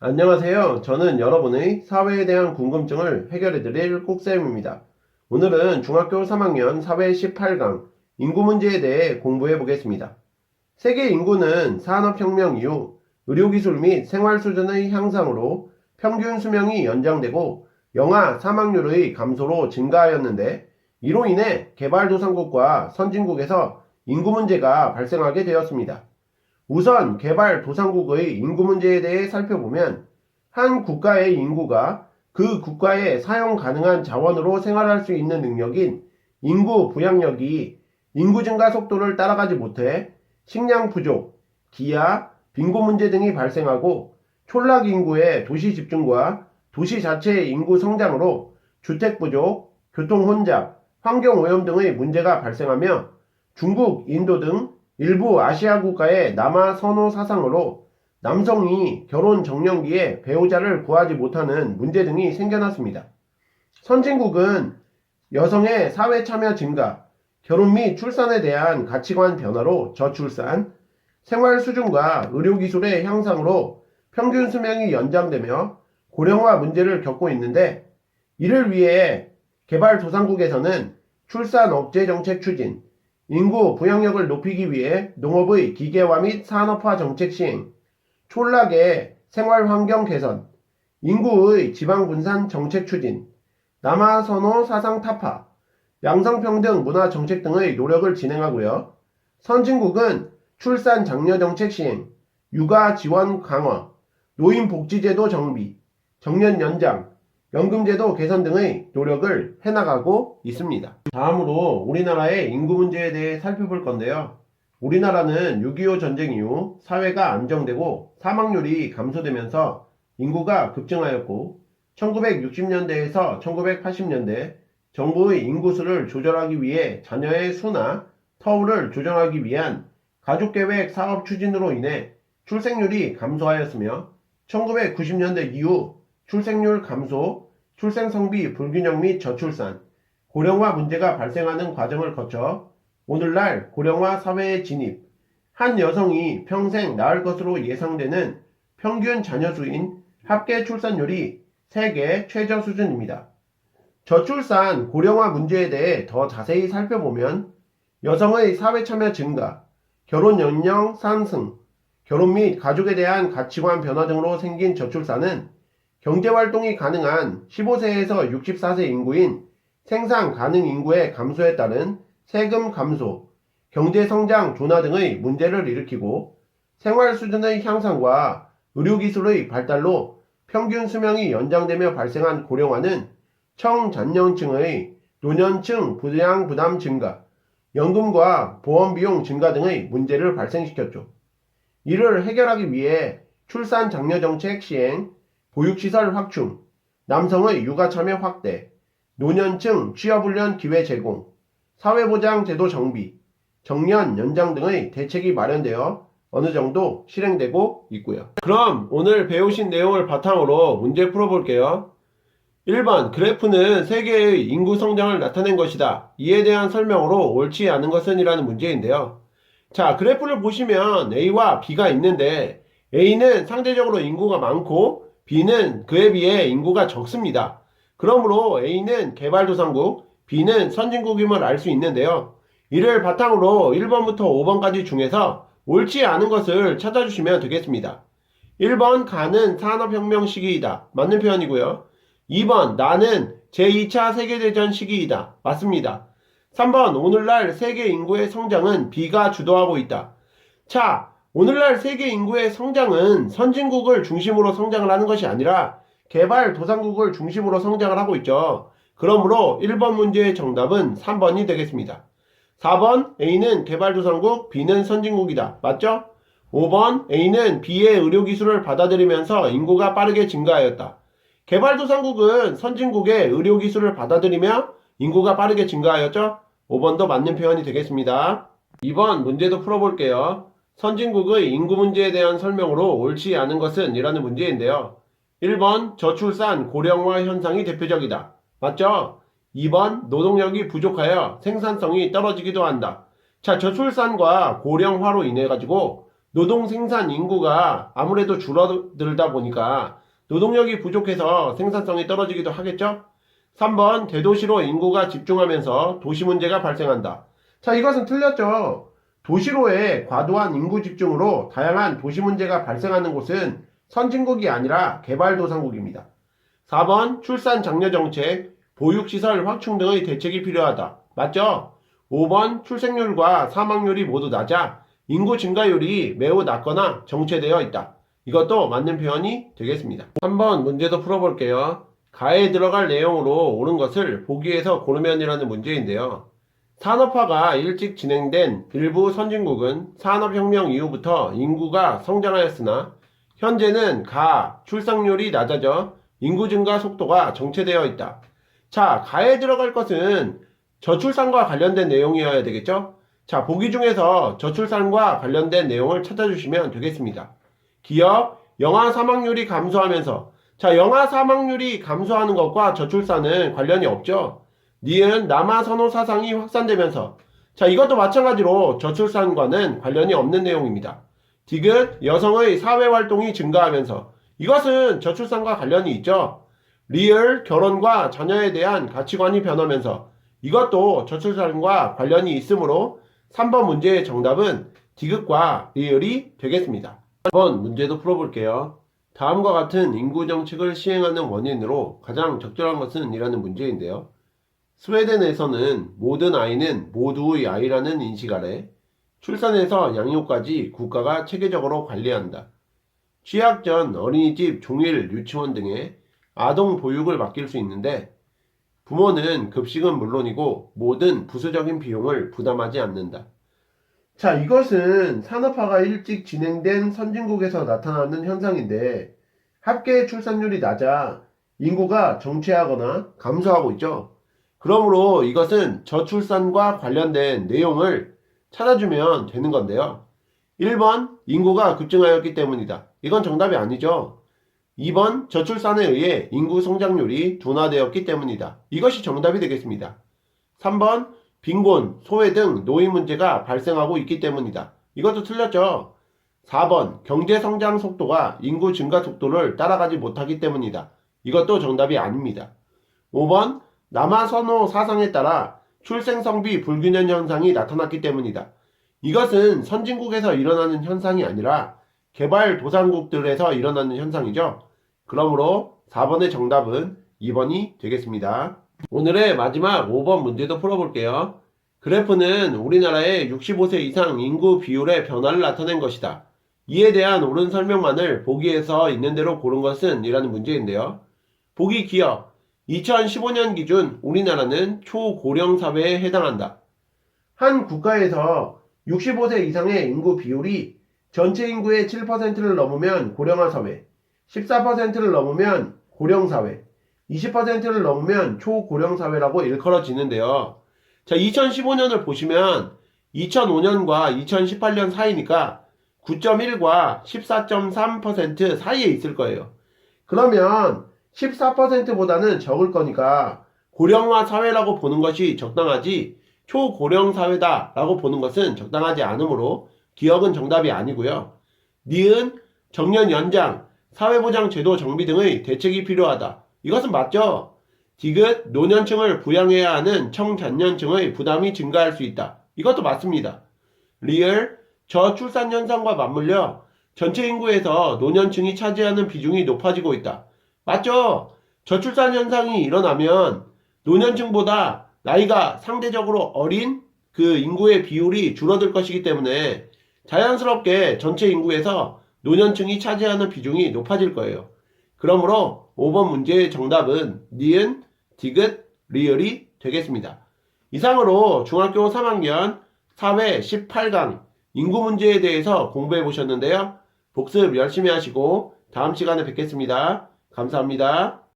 안녕하세요. 저는 여러분의 사회에 대한 궁금증을 해결해드릴 꼭쌤입니다. 오늘은 중학교 3학년 사회 18강 인구 문제에 대해 공부해 보겠습니다. 세계 인구는 산업혁명 이후 의료기술 및 생활 수준의 향상으로 평균 수명이 연장되고 영아 사망률의 감소로 증가하였는데 이로 인해 개발도상국과 선진국에서 인구 문제가 발생하게 되었습니다. 우선 개발도상국의 인구 문제에 대해 살펴보면 한 국가의 인구가 그 국가에 사용 가능한 자원으로 생활할 수 있는 능력인 인구 부양력이 인구 증가 속도를 따라가지 못해 식량 부족, 기아, 빈곤 문제 등이 발생하고 촌락 인구의 도시 집중과 도시 자체의 인구 성장으로 주택 부족, 교통 혼잡, 환경 오염 등의 문제가 발생하며 중국, 인도 등 일부 아시아 국가의 남아 선호 사상으로 남성이 결혼 정년기에 배우자를 구하지 못하는 문제 등이 생겨났습니다. 선진국은 여성의 사회 참여 증가, 결혼 및 출산에 대한 가치관 변화로 저출산, 생활 수준과 의료기술의 향상으로 평균 수명이 연장되며 고령화 문제를 겪고 있는데 이를 위해 개발도상국에서는 출산 억제 정책 추진, 인구 부양력을 높이기 위해 농업의 기계화 및 산업화 정책 시행, 촌락의 생활 환경 개선, 인구의 지방 분산 정책 추진, 남아 선호 사상 타파, 양성평등 문화 정책 등의 노력을 진행하고요. 선진국은 출산 장려 정책 시행, 육아 지원 강화, 노인 복지제도 정비, 정년 연장, 연금제도 개선 등의 노력을 해나가고 있습니다. 다음으로 우리나라의 인구 문제에 대해 살펴볼 건데요. 우리나라는 6.25 전쟁 이후 사회가 안정되고 사망률이 감소되면서 인구가 급증하였고 1960년대에서 1980년대 정부의 인구수를 조절하기 위해 자녀의 수나 터울을 조정하기 위한 가족계획 사업 추진으로 인해 출생률이 감소하였으며 1990년대 이후 출생률 감소, 출생성비 불균형 및 저출산, 고령화 문제가 발생하는 과정을 거쳐 오늘날 고령화 사회에 진입, 한 여성이 평생 낳을 것으로 예상되는 평균 자녀 수인 합계 출산율이 세계 최저 수준입니다. 저출산 고령화 문제에 대해 더 자세히 살펴보면 여성의 사회 참여 증가, 결혼 연령 상승, 결혼 및 가족에 대한 가치관 변화 등으로 생긴 저출산은 경제활동이 가능한 15세에서 64세 인구인 생산 가능 인구의 감소에 따른 세금 감소, 경제 성장 둔화 등의 문제를 일으키고 생활 수준의 향상과 의료기술의 발달로 평균 수명이 연장되며 발생한 고령화는 청장년층의 노년층 부양 부담 증가, 연금과 보험 비용 증가 등의 문제를 발생시켰죠. 이를 해결하기 위해 출산 장려 정책 시행, 보육시설 확충, 남성의 육아 참여 확대, 노년층 취업훈련 기회 제공, 사회보장 제도 정비, 정년 연장 등의 대책이 마련되어 어느 정도 실행되고 있고요. 그럼 오늘 배우신 내용을 바탕으로 문제 풀어볼게요. 1번 그래프는 세계의 인구 성장을 나타낸 것이다. 이에 대한 설명으로 옳지 않은 것은 이라는 문제인데요. 자 그래프를 보시면 A와 B가 있는데 A는 상대적으로 인구가 많고 B는 그에 비해 인구가 적습니다. 그러므로 A는 개발도상국, B는 선진국임을 알 수 있는데요. 이를 바탕으로 1번부터 5번까지 중에서 옳지 않은 것을 찾아주시면 되겠습니다. 1번 가는 산업혁명 시기이다. 맞는 표현이고요. 2번 나는 제2차 세계대전 시기이다. 맞습니다. 3번 오늘날 세계 인구의 성장은 B가 주도하고 있다. 자, 오늘날 세계 인구의 성장은 선진국을 중심으로 성장을 하는 것이 아니라 개발 도상국을 중심으로 성장을 하고 있죠. 그러므로 1번 문제의 정답은 3번이 되겠습니다. 4번 A는 개발도상국, B는 선진국이다. 맞죠? 5번 A는 B의 의료기술을 받아들이면서 인구가 빠르게 증가하였다. 개발도상국은 선진국의 의료기술을 받아들이며 인구가 빠르게 증가하였죠? 5번도 맞는 표현이 되겠습니다. 2번 문제도 풀어볼게요. 선진국의 인구 문제에 대한 설명으로 옳지 않은 것은 이라는 문제인데요. 1번 저출산 고령화 현상이 대표적이다. 맞죠? 2번 노동력이 부족하여 생산성이 떨어지기도 한다. 자, 저출산과 고령화로 인해 가지고 노동 생산 인구가 아무래도 줄어들다 보니까 노동력이 부족해서 생산성이 떨어지기도 하겠죠? 3번 대도시로 인구가 집중하면서 도시 문제가 발생한다. 자, 이것은 틀렸죠. 도시로의 과도한 인구 집중으로 다양한 도시 문제가 발생하는 곳은 선진국이 아니라 개발도상국입니다. 4번 출산 장려 정책, 보육시설 확충 등의 대책이 필요하다. 맞죠? 5번 출생률과 사망률이 모두 낮아 인구 증가율이 매우 낮거나 정체되어 있다. 이것도 맞는 표현이 되겠습니다. 한번 문제도 풀어볼게요. 가에 들어갈 내용으로 옳은 것을 보기에서 고르면이라는 문제인데요. 산업화가 일찍 진행된 일부 선진국은 산업혁명 이후부터 인구가 성장하였으나 현재는 가, 출산율이 낮아져 인구 증가 속도가 정체되어 있다. 자, 가에 들어갈 것은 저출산과 관련된 내용이어야 되겠죠? 자, 보기 중에서 저출산과 관련된 내용을 찾아주시면 되겠습니다. 기업, 영아 사망률이 감소하면서 자, 영아 사망률이 감소하는 것과 저출산은 관련이 없죠? 니은 남아 선호 사상이 확산되면서 자, 이것도 마찬가지로 저출산과는 관련이 없는 내용입니다. 디귿 여성의 사회 활동이 증가하면서 이것은 저출산과 관련이 있죠. 리을 결혼과 자녀에 대한 가치관이 변하면서 이것도 저출산과 관련이 있으므로 3번 문제의 정답은 디귿과 리을이 되겠습니다. 한번 문제도 풀어볼게요. 다음과 같은 인구 정책을 시행하는 원인으로 가장 적절한 것은 이라는 문제인데요. 스웨덴에서는 모든 아이는 모두의 아이라는 인식 아래 출산에서 양육까지 국가가 체계적으로 관리한다. 취약 전 어린이집, 종일, 유치원 등의 아동 보육을 맡길 수 있는데 부모는 급식은 물론이고 모든 부수적인 비용을 부담하지 않는다. 자, 이것은 산업화가 일찍 진행된 선진국에서 나타나는 현상인데 합계 출산율이 낮아 인구가 정체하거나 감소하고 있죠. 그러므로 이것은 저출산과 관련된 내용을 찾아주면 되는 건데요. 1번 인구가 급증하였기 때문이다. 이건 정답이 아니죠. 2번 저출산에 의해 인구 성장률이 둔화되었기 때문이다. 이것이 정답이 되겠습니다. 3번 빈곤, 소외 등 노인 문제가 발생하고 있기 때문이다. 이것도 틀렸죠. 4번 경제 성장 속도가 인구 증가 속도를 따라가지 못하기 때문이다. 이것도 정답이 아닙니다. 5번 남아 선호 사상에 따라 출생 성비 불균형 현상이 나타났기 때문이다. 이것은 선진국에서 일어나는 현상이 아니라 개발도상국들에서 일어나는 현상이죠. 그러므로 4번의 정답은 2번이 되겠습니다. 오늘의 마지막 5번 문제도 풀어볼게요. 그래프는 우리나라의 65세 이상 인구 비율의 변화를 나타낸 것이다. 이에 대한 옳은 설명만을 보기에서 있는 대로 고른 것은 이라는 문제인데요. 보기 기억. 2015년 기준 우리나라는 초고령 사회에 해당한다. 한 국가에서 65세 이상의 인구 비율이 전체 인구의 7%를 넘으면 고령화 사회, 14%를 넘으면 고령 사회, 20%를 넘으면 초고령 사회라고 일컬어지는데요. 자, 2015년을 보시면 2005년과 2018년 사이니까 9.1과 14.3% 사이에 있을 거예요. 그러면 14%보다는 적을 거니까 고령화 사회라고 보는 것이 적당하지 초고령 사회다라고 보는 것은 적당하지 않으므로 기억은 정답이 아니고요. 니은 정년 연장, 사회보장 제도 정비 등의 대책이 필요하다. 이것은 맞죠? 디귿 노년층을 부양해야 하는 청장년층의 부담이 증가할 수 있다. 이것도 맞습니다. 리얼 저출산 현상과 맞물려 전체 인구에서 노년층이 차지하는 비중이 높아지고 있다. 맞죠? 저출산 현상이 일어나면 노년층보다 나이가 상대적으로 어린 그 인구의 비율이 줄어들 것이기 때문에 자연스럽게 전체 인구에서 노년층이 차지하는 비중이 높아질 거예요. 그러므로 5번 문제의 정답은 니은, 디귿, 리얼이 되겠습니다. 이상으로 중학교 3학년 사회 18강 인구 문제에 대해서 공부해 보셨는데요. 복습 열심히 하시고 다음 시간에 뵙겠습니다. 감사합니다.